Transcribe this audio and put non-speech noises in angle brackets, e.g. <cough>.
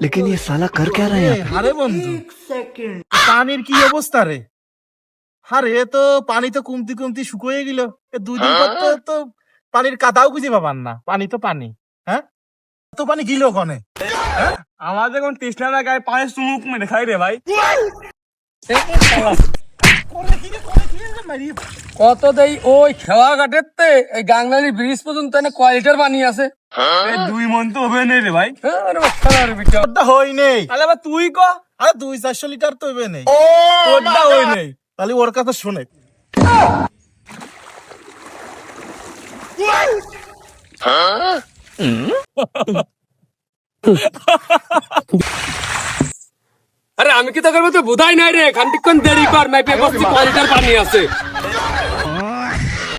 लेकिन ये साला कर क्या रहा है? আরে বন্ধু পানির কি অবস্থা রে আরে তো পানি তো কমতি কমতি শুকিয়ে গেল এ দুদিন পর তো তো পানির কাদাও খুঁজে পাবার না পানি তো পানি হ্যাঁ তো পানি গিলো ওখানে আমার যখন তৃষ্ণা গায়ে পায়ে চুমুক মেরে খাই রে ভাই কত দেই ওই খেওয়া ঘাটের এই গাংনালি ব্রিজ পর্যন্ত এনে কয় লিটার পানি আছে। দুই মন তো হবে নেই রে ভাই। হ্যাঁ, আরে হই নেই। তাহলে আবার তুই ক? আরে দুই চারশো লিটার তো হবে নেই। তোরটা ওই নেই। তাহলে ওর কথা শোনে। আরে <laughs> <laughs> আমি কি তো করব তো বোধাই নাই রে? খান্তিক্ষণ দেরি কর মাইপে বসছি কয় পানি আছে।